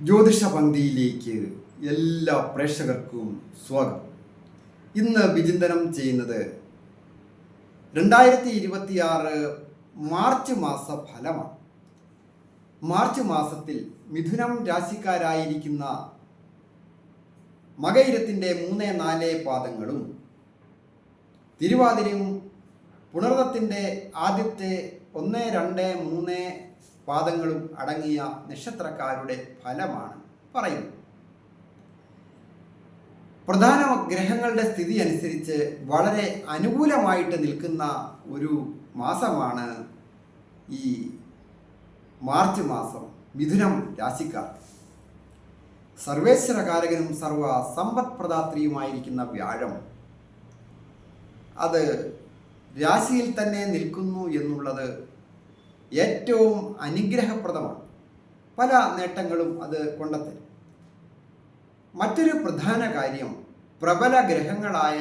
ജ്യോതിഷ പന്തിയിലേക്ക് എല്ലാ പ്രേക്ഷകർക്കും സ്വാഗതം. ഇന്ന് വിചിന്തനം ചെയ്യുന്നത് രണ്ടായിരത്തി ഇരുപത്തിയാറ് മാർച്ച് മാസ ഫലമാണ്. മാർച്ച് മാസത്തിൽ മിഥുനം രാശിക്കാരായിരിക്കുന്ന മകയിരത്തിന്റെ മൂന്ന് നാല് പാദങ്ങളും തിരുവാതിരയും പുണർന്നത്തിന്റെ ആദ്യത്തെ ഒന്ന് രണ്ട് മൂന്ന് പാദങ്ങളും അടങ്ങിയ നക്ഷത്രക്കാരുടെ ഫലമാണ് പറയുന്നത്. പ്രധാന ഗ്രഹങ്ങളുടെ സ്ഥിതി അനുസരിച്ച് വളരെ അനുകൂലമായിട്ട് നിൽക്കുന്ന ഒരു മാസമാണ് ഈ മാർച്ച് മാസം മിഥുനം രാശിക്കാർ സർവേശ്വരകാരകനും സർവ സമ്പദ് പ്രദാത്രിയുമായിരിക്കുന്ന വ്യാഴം അത് രാശിയിൽ തന്നെ നിൽക്കുന്നു എന്നുള്ളത് ഏറ്റവും അനുഗ്രഹപ്രദമാണ്. പല നേട്ടങ്ങളും അത് കൊണ്ടെത്തരും മറ്റൊരു പ്രധാന കാര്യം പ്രബല ഗ്രഹങ്ങളായ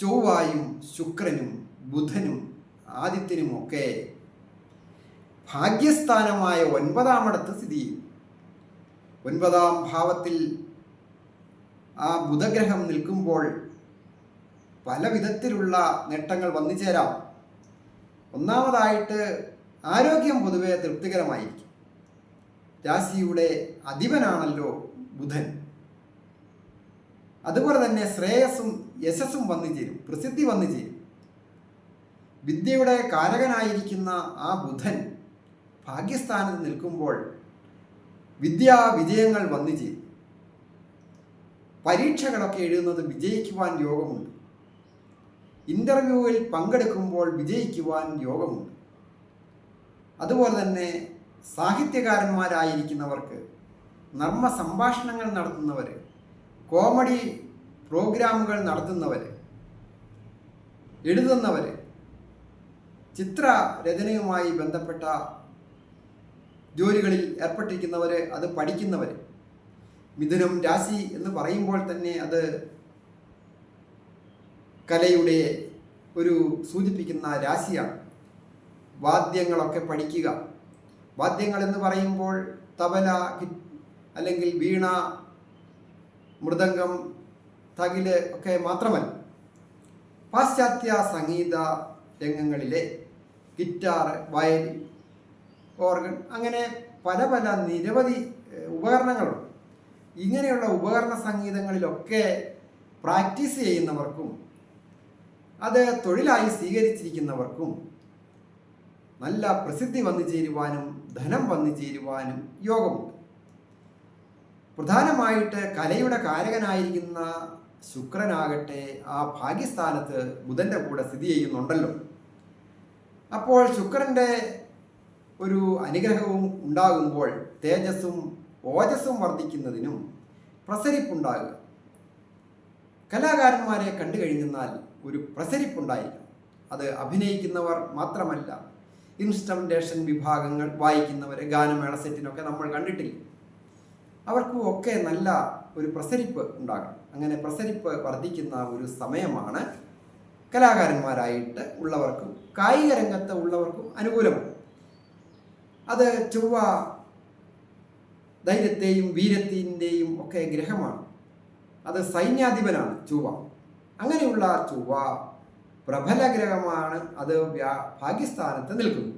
ചൊവ്വായും ശുക്രനും ബുധനും ആദിത്യനുമൊക്കെ ഭാഗ്യസ്ഥാനമായ ഒൻപതാമിടത്ത് സ്ഥിതി ചെയ്യും. ഒൻപതാം ഭാവത്തിൽ ആ ബുധഗ്രഹം നിൽക്കുമ്പോൾ പല വിധത്തിലുള്ള നേട്ടങ്ങൾ വന്നു ചേരാം ഒന്നാമതായിട്ട് ആരോഗ്യം പൊതുവെ തൃപ്തികരമായിരിക്കും. രാശിയുടെ അധിപനാണല്ലോ ബുധൻ. അതുപോലെ തന്നെ ശ്രേയസ്സും യശസ്സും വന്നു ചേരും പ്രസിദ്ധി വന്നു ചേരും. വിദ്യയുടെ കാരകനായിരിക്കുന്ന ആ ബുധൻ ഭാഗ്യസ്ഥാനത്ത് നിൽക്കുമ്പോൾ വിദ്യാ വിജയങ്ങൾ വന്നു ചേരും. പരീക്ഷകളൊക്കെ എഴുതുന്നത് വിജയിക്കുവാൻ യോഗമുണ്ട്. ഇന്റർവ്യൂവിൽ പങ്കെടുക്കുമ്പോൾ വിജയിക്കുവാൻ യോഗമുണ്ട്. അതുപോലെ തന്നെ സാഹിത്യകാരന്മാരായിരിക്കുന്നവർക്ക് നർമ്മ സംഭാഷണങ്ങൾ നടത്തുന്നവർ കോമഡി പ്രോഗ്രാമുകൾ നടത്തുന്നവർ എഴുതുന്നവർ ചിത്രരചനയുമായി ബന്ധപ്പെട്ട ജോലികളിൽ ഏർപ്പെട്ടിരിക്കുന്നവർ അത് പഠിക്കുന്നവർ മിഥുനം രാശി എന്ന് പറയുമ്പോൾ തന്നെ അത് കലയുടെ ഒരു സൂചിപ്പിക്കുന്ന രാശിയാണ്. വാദ്യങ്ങളൊക്കെ പഠിക്കുക. വാദ്യങ്ങൾ എന്ന് പറയുമ്പോൾ തബല അല്ലെങ്കിൽ വീണ മൃദംഗം തകിൽ ഒക്കെ മാത്രമല്ല. പാശ്ചാത്യ സംഗീത രംഗങ്ങളിലെ ഗിറ്റാർ വയലിൻ ഓർഗൻ അങ്ങനെ പല പല നിരവധി ഉപകരണങ്ങളുണ്ട്. ഇങ്ങനെയുള്ള ഉപകരണ സംഗീതങ്ങളിലൊക്കെ പ്രാക്ടീസ് ചെയ്യുന്നവർക്കും അത് തൊഴിലായി സ്വീകരിച്ചിരിക്കുന്നവർക്കും നല്ല പ്രസിദ്ധി വന്നു ചേരുവാനും ധനം വന്നു ചേരുവാനും യോഗമുണ്ട്. പ്രധാനമായിട്ട് കലയുടെ കാരകനായിരിക്കുന്ന ശുക്രനാകട്ടെ ആ ഭാഗ്യസ്ഥാനത്ത് ബുധന്റെ കൂടെ സ്ഥിതി ചെയ്യുന്നുണ്ടല്ലോ. അപ്പോൾ ശുക്രന്റെ ഒരു അനുഗ്രഹവും ഉണ്ടാകുമ്പോൾ തേജസ്സും ഓജസ്സും വർദ്ധിക്കുന്നതിനും പ്രസരിപ്പുണ്ടാകുക. കലാകാരന്മാരെ കണ്ടു കഴിഞ്ഞാൽ ഒരു പ്രസരിപ്പുണ്ടായിരുന്നു അത് അഭിനയിക്കുന്നവർ മാത്രമല്ല ഇൻസ്ട്രുമെന്റേഷൻ വിഭാഗങ്ങൾ വായിക്കുന്നവർ ഗാനമേള സെറ്റിനൊക്കെ നമ്മൾ കണ്ടിട്ടില്ല. അവർക്കും ഒക്കെ നല്ല ഒരു പ്രസരിപ്പ് ഉണ്ടാകണം. അങ്ങനെ പ്രസരിപ്പ് വർദ്ധിക്കുന്ന ഒരു സമയമാണ് കലാകാരന്മാരായിട്ട് ഉള്ളവർക്കും കായിക രംഗത്ത് ഉള്ളവർക്കും അനുകൂലമാണ്. അത് ചൊവ്വ ധൈര്യത്തെയും വീരത്തിന്റെയും ഒക്കെ ഗ്രഹമാണ്. അത് സൈന്യാധിപനാണ് ചൊവ്വ. അങ്ങനെയുള്ള ചൊവ്വ പ്രബല ഗ്രഹമാണ് അത് വ്യാ ഭാഗ്യസ്ഥാനത്ത് നിൽക്കുന്നു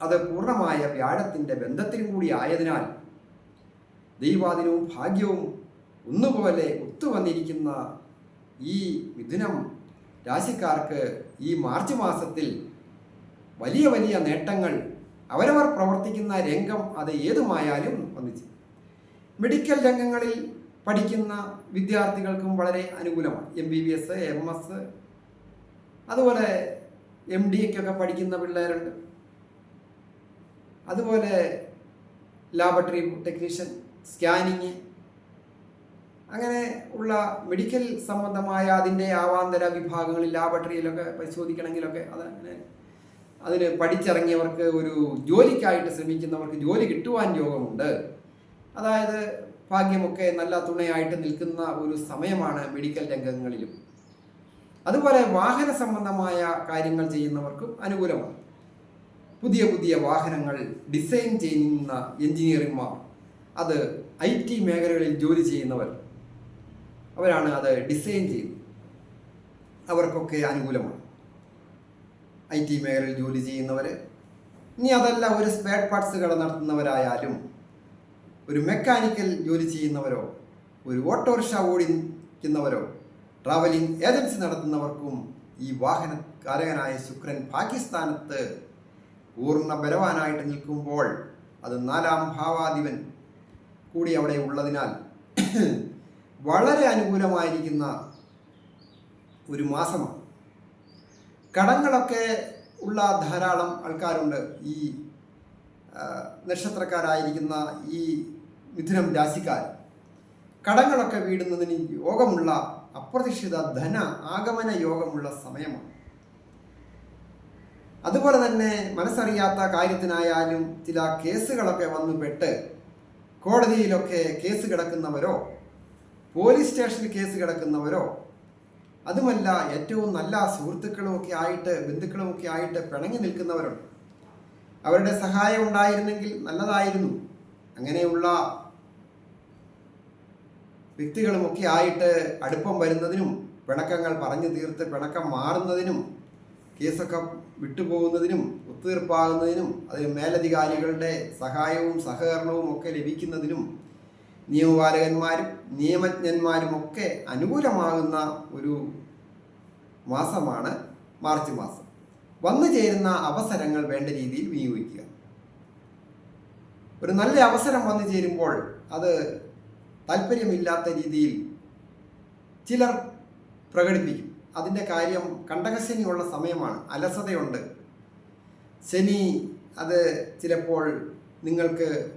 അത് പൂർണമായ വ്യാഴത്തിന്റെ ബന്ധത്തിനും കൂടി ആയതിനാൽ ദൈവാദിനവും ഭാഗ്യവും ഒന്നുപോലെ ഒത്തുവന്നിരിക്കുന്ന ഈ മിഥുനം രാശിക്കാർക്ക് ഈ മാർച്ച് മാസത്തിൽ വലിയ വലിയ നേട്ടങ്ങൾ അവരവർ പ്രവർത്തിക്കുന്ന രംഗം അത് ഏതുമായാലും വന്നിച്ചു. മെഡിക്കൽ രംഗങ്ങളിൽ പഠിക്കുന്ന വിദ്യാർത്ഥികൾക്കും വളരെ അനുകൂലമാണ്. M B B S M S അതുപോലെ എം ഡി ഒക്കെ പഠിക്കുന്ന പിള്ളേരുണ്ട്. അതുപോലെ ലാബറട്ടറി ടെക്നീഷ്യൻ സ്കാനിങ് അങ്ങനെ ഉള്ള മെഡിക്കൽ സംബന്ധമായ അതിന്റെ ആവാന്തര വിഭാഗങ്ങളിൽ ലാബറട്ടറിയിലൊക്കെ പരിശോധിക്കണമെങ്കിലൊക്കെ അത് അങ്ങനെ അതിന് പഠിച്ചിറങ്ങിയവർക്ക് ഒരു ജോലിക്കായിട്ട് ശ്രമിക്കുന്നവർക്ക് ജോലി കിട്ടുവാൻ യോഗമുണ്ട്. അതായത് ഭാഗ്യമൊക്കെ നല്ല തുണയായിട്ട് നിൽക്കുന്ന ഒരു സമയമാണ് മെഡിക്കൽ രംഗങ്ങളിലും. അതുപോലെ വാഹന സംബന്ധമായ കാര്യങ്ങൾ ചെയ്യുന്നവർക്കും അനുകൂലമാണ്. പുതിയ പുതിയ വാഹനങ്ങൾ ഡിസൈൻ ചെയ്യുന്ന എഞ്ചിനീയർമാർ അത് ഐ ടി മേഖലകളിൽ ജോലി ചെയ്യുന്നവർ അവരാണ് അത് ഡിസൈൻ ചെയ്യുന്നത്. അവർക്കൊക്കെ അനുകൂലമാണ്. ഐ ടി മേഖലയിൽ ജോലി ചെയ്യുന്നവർ ഇനി അതല്ല ഒരു സ്പെയർ പാർട്സ് കട നടത്തുന്നവരായാലും ഒരു മെക്കാനിക്കൽ ജോലി ചെയ്യുന്നവരോ ഒരു ഓട്ടോറിക്ഷ ഓടിക്കുന്നവരോ ട്രാവലിംഗ് ഏജൻസി നടത്തുന്നവർക്കും ഈ വാഹനകാരകനായ ശുക്രൻ പാകിസ്ഥാനത്ത് പൂർണ ബലവാനായിട്ട് നിൽക്കുമ്പോൾ അത് നാലാം ഭാവാധിപൻ കൂടി അവിടെ ഉള്ളതിനാൽ വളരെ അനുകൂലമായിരിക്കുന്ന ഒരു മാസമാണ്. കടങ്ങളൊക്കെ ഉള്ള ധാരാളം ആൾക്കാരുണ്ട്. ഈ നക്ഷത്രക്കാരായിരിക്കുന്ന ഈ മിഥുനം രാശിക്കാർ. കടങ്ങളൊക്കെ വീടുന്നതിന് യോഗമുള്ള അപ്രതീക്ഷിത ധന ആഗമന യോഗമുള്ള സമയമാണ്. അതുപോലെ തന്നെ മനസ്സറിയാത്ത കാര്യത്തിനായാലും ചില കേസുകളൊക്കെ വന്നു പെട്ട് കോടതിയിലൊക്കെ കേസ് കിടക്കുന്നവരോ പോലീസ് സ്റ്റേഷനിൽ കേസ് കിടക്കുന്നവരോ അതുമല്ല ഏറ്റവും നല്ല സുഹൃത്തുക്കളുമൊക്കെ ആയിട്ട് ബന്ധുക്കളുമൊക്കെ ആയിട്ട് പിണങ്ങി നിൽക്കുന്നവരുണ്ട്. അവരുടെ സഹായം ഉണ്ടായിരുന്നെങ്കിൽ നല്ലതായിരുന്നു. അങ്ങനെയുള്ള വ്യക്തികളുമൊക്കെ ആയിട്ട് അടുപ്പം വരുന്നതിനും പിണക്കങ്ങൾ പറഞ്ഞു തീർത്ത് പിണക്കം മാറുന്നതിനും കേസൊക്കെ വിട്ടുപോകുന്നതിനും ഒത്തുതീർപ്പാകുന്നതിനും അതിന് മേലധികാരികളുടെ സഹായവും സഹകരണവും ഒക്കെ ലഭിക്കുന്നതിനും നിയമപാലകന്മാരും നിയമജ്ഞന്മാരും ഒക്കെ അനുകൂലമാകുന്ന ഒരു മാസമാണ് മാർച്ച് മാസം. വന്നു ചേരുന്ന അവസരങ്ങൾ വേണ്ട രീതിയിൽ വിനിയോഗിക്കുക. ഒരു നല്ല അവസരം വന്നു ചേരുമ്പോൾ അത് താല്പര്യമില്ലാത്ത രീതിയിൽ ചിലർ പ്രകടിപ്പിക്കും. അതിന്റെ കാര്യം കണ്ടകശനിയുള്ള സമയമാണ്. അലസതയുണ്ട്. ശനി അത് ചിലപ്പോൾ നിങ്ങൾക്ക്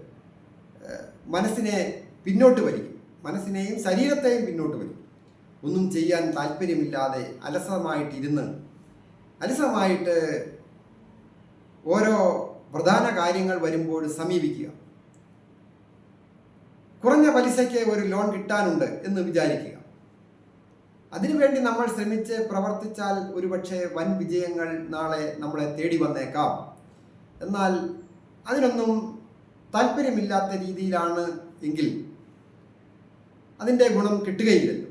മനസ്സിനെ പിന്നോട്ട് വലിക്കും. മനസ്സിനെയും ശരീരത്തെയും പിന്നോട്ട് വലിക്കും. ഒന്നും ചെയ്യാൻ താല്പര്യമില്ലാതെ അലസമായിട്ടിരുന്ന് അലസമായിട്ട് ഓരോ പ്രധാന കാര്യങ്ങൾ വരുമ്പോൾ സമീപിക്കുക. കുറഞ്ഞ പലിശയ്ക്ക് ഒരു ലോൺ കിട്ടാനുണ്ട് എന്ന് വിചാരിക്കുക. അതിനുവേണ്ടി നമ്മൾ ശ്രമിച്ച് പ്രവർത്തിച്ചാൽ ഒരുപക്ഷെ വൻ വിജയങ്ങൾ നാളെ നമ്മളെ തേടി വന്നേക്കാം. എന്നാൽ അതിനൊന്നും താല്പര്യമില്ലാത്ത രീതിയിലാണ് എങ്കിൽ അതിന്റെ ഗുണം കിട്ടുകയില്ലല്ലോ.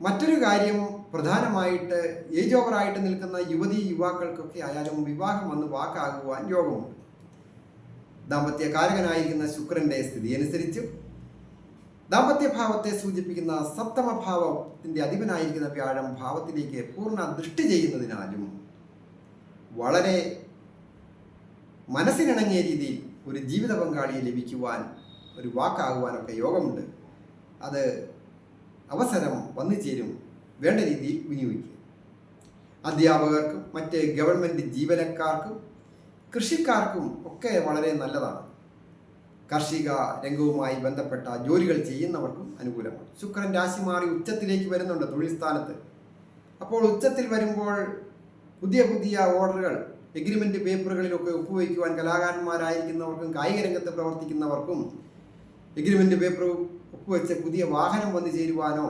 മറ്റൊരു കാര്യം പ്രധാനമായിട്ട് ഏജ് ഓവറായിട്ട് നിൽക്കുന്ന യുവതി യുവാക്കൾക്കൊക്കെ ആയാലും വിവാഹം വന്ന് വാക്കാകുവാൻ യോഗമുണ്ട്. ദാമ്പത്യ കാരകനായിരിക്കുന്ന ശുക്രന്റെ സ്ഥിതി അനുസരിച്ച് ദാമ്പത്യഭാവത്തെ സൂചിപ്പിക്കുന്ന സപ്തമഭാവത്തിന്റെ അധിപനായിരിക്കുന്ന വ്യാഴം ഭാവത്തിലേക്ക് പൂർണ ദൃഷ്ടി ചെയ്യുന്നതിനാലും വളരെ മനസ്സിനിണങ്ങിയ രീതിയിൽ ഒരു ജീവിത പങ്കാളിയെ ലഭിക്കുവാൻ ഒരു വാക്കാകുവാനൊക്കെ യോഗമുണ്ട്. അത് അവസരം വന്നു ചേരും വേണ്ട രീതിയിൽ വിനിയോഗിക്കുക. അധ്യാപകർക്കും മറ്റ് ഗവൺമെന്റ് ജീവനക്കാർക്കും കൃഷിക്കാർക്കും ഒക്കെ വളരെ നല്ലതാണ്. കാർഷിക രംഗവുമായി ബന്ധപ്പെട്ട ജോലികൾ ചെയ്യുന്നവർക്കും അനുകൂലമാണ്. ശുക്രൻ രാശി മാറി ഉച്ചത്തിലേക്ക് വരുന്നുണ്ട് തൊഴിൽ സ്ഥാനത്ത് അപ്പോൾ ഉച്ചത്തിൽ വരുമ്പോൾ പുതിയ പുതിയ ഓർഡറുകൾ എഗ്രിമെന്റ് പേപ്പറുകളിലൊക്കെ ഒപ്പുവയ്ക്കുവാൻ കലാകാരന്മാരായിരിക്കുന്നവർക്കും കായിക രംഗത്ത് പ്രവർത്തിക്കുന്നവർക്കും എഗ്രിമെന്റ് പേപ്പർ ഒപ്പുവെച്ച് പുതിയ വാഹനം വന്നു ചേരുവാനോ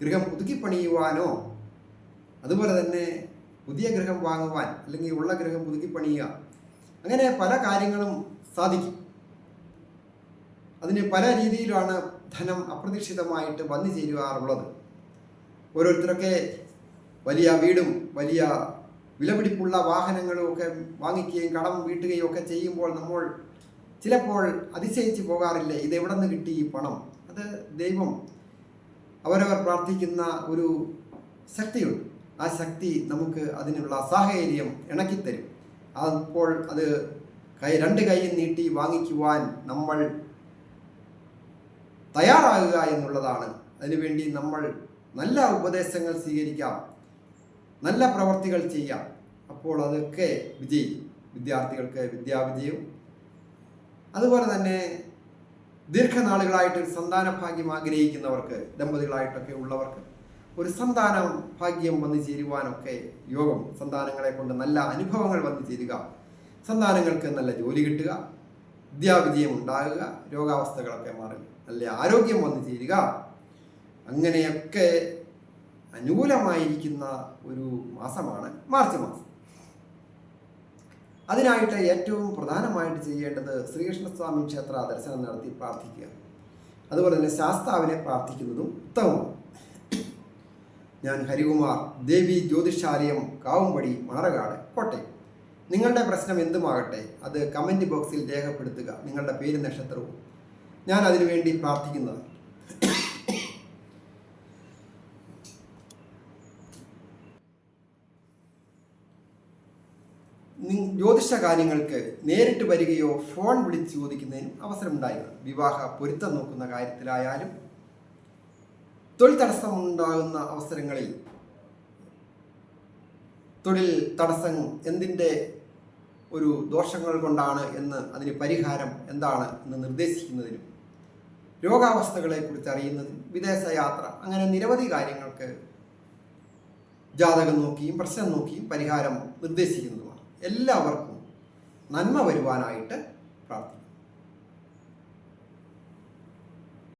ഗൃഹം പുതുക്കി പണിയുവാനോ അതുപോലെ തന്നെ പുതിയ ഗൃഹം വാങ്ങുവാൻ അല്ലെങ്കിൽ ഉള്ള ഗൃഹം പുതുക്കി പണിയുക അങ്ങനെ പല കാര്യങ്ങളും സാധിക്കും. അതിന് പല രീതിയിലാണ് ധനം അപ്രതീക്ഷിതമായിട്ട് വന്നു ചേരുവാറുള്ളത്. ഓരോരുത്തരൊക്കെ വലിയ വീടും വലിയ വിലപിടിപ്പുള്ള വാഹനങ്ങളും ഒക്കെ വാങ്ങിക്കുകയും കടം വീട്ടുകയും ഒക്കെ ചെയ്യുമ്പോൾ നമ്മൾ ചിലപ്പോൾ അതിശയിച്ച് പോകാറില്ലേ ഇത് നിന്ന് കിട്ടി ഈ പണം? അത് ദൈവം അവരവർ പ്രാർത്ഥിക്കുന്ന ഒരു ശക്തിയുണ്ട്. ആ ശക്തി നമുക്ക് അതിനുള്ള സാഹചര്യം ഇണക്കിത്തരും. അപ്പോൾ അത് കൈ രണ്ട് കൈയും നീട്ടി വാങ്ങിക്കുവാൻ നമ്മൾ തയ്യാറാകുക എന്നുള്ളതാണ്. അതിനുവേണ്ടി നമ്മൾ നല്ല ഉപദേശങ്ങൾ സ്വീകരിക്കാം. നല്ല പ്രവർത്തികൾ ചെയ്യാം. അപ്പോൾ അതൊക്കെ വിജയിക്കും. വിദ്യാർത്ഥികൾക്ക് വിദ്യാവിജയവും അതുപോലെ തന്നെ ദീർഘനാളുകളായിട്ട് സന്താന ഭാഗ്യം ആഗ്രഹിക്കുന്നവർക്ക് ദമ്പതികളായിട്ടൊക്കെ ഉള്ളവർക്ക് ഒരു സന്താന ഭാഗ്യം വന്നു ചേരുവാനൊക്കെ യോഗം സന്താനങ്ങളെ കൊണ്ട് നല്ല അനുഭവങ്ങൾ വന്നു ചേരുക. സന്താനങ്ങൾക്ക് നല്ല ജോലി കിട്ടുക. വിദ്യാവിജയം ഉണ്ടാകുക. രോഗാവസ്ഥകളൊക്കെ മാറി നല്ല ആരോഗ്യം വന്നു ചേരുക. അങ്ങനെയൊക്കെ അനുകൂലമായിരിക്കുന്ന ഒരു മാസമാണ് മാർച്ച് മാസം. അതിനായിട്ട് ഏറ്റവും പ്രധാനമായിട്ട് ചെയ്യേണ്ടത് ശ്രീകൃഷ്ണസ്വാമി ക്ഷേത്ര ദർശനം നടത്തി പ്രാർത്ഥിക്കുക. അതുപോലെ തന്നെ ശാസ്താവിനെ പ്രാർത്ഥിക്കുന്നതും ഉത്തമമാണ്. ഞാൻ ഹരികുമാർ ദേവി ജ്യോതിഷാലയം കാവുംപടി മണറകാട് കോട്ടയം. നിങ്ങളുടെ പ്രശ്നം എന്തുമാകട്ടെ അത് കമന്റ് ബോക്സിൽ രേഖപ്പെടുത്തുക. നിങ്ങളുടെ പേര് നക്ഷത്രവും. ഞാൻ അതിനുവേണ്ടി പ്രാർത്ഥിക്കുന്നതാണ്. നി- ജ്യോതിഷ കാര്യങ്ങൾക്ക് നേരിട്ട് വരികയോ ഫോൺ വിളിച്ച് ചോദിക്കുന്നതിനും അവസരമുണ്ടായിരുന്നു. വിവാഹ പൊരുത്തം നോക്കുന്ന കാര്യത്തിലായാലും തൊഴിൽ തടസ്സമുണ്ടാകുന്ന അവസരങ്ങളിൽ തൊഴിൽ തടസ്സം എന്തിന്റെ ഒരു ദോഷങ്ങൾ കൊണ്ടാണ് എന്ന് അതിന് പരിഹാരം എന്താണ് എന്ന് നിർദ്ദേശിക്കുന്നതിനും രോഗാവസ്ഥകളെ കുറിച്ച് അറിയുന്നതിനും വിദേശ യാത്ര അങ്ങനെ നിരവധി കാര്യങ്ങൾക്ക് ജാതകം നോക്കിയും പ്രശ്നം നോക്കിയും പരിഹാരം നിർദ്ദേശിക്കുന്നതുമാണ്. എല്ലാവർക്കും നന്മ വരുവാനായിട്ട് പ്രാർത്ഥിക്കും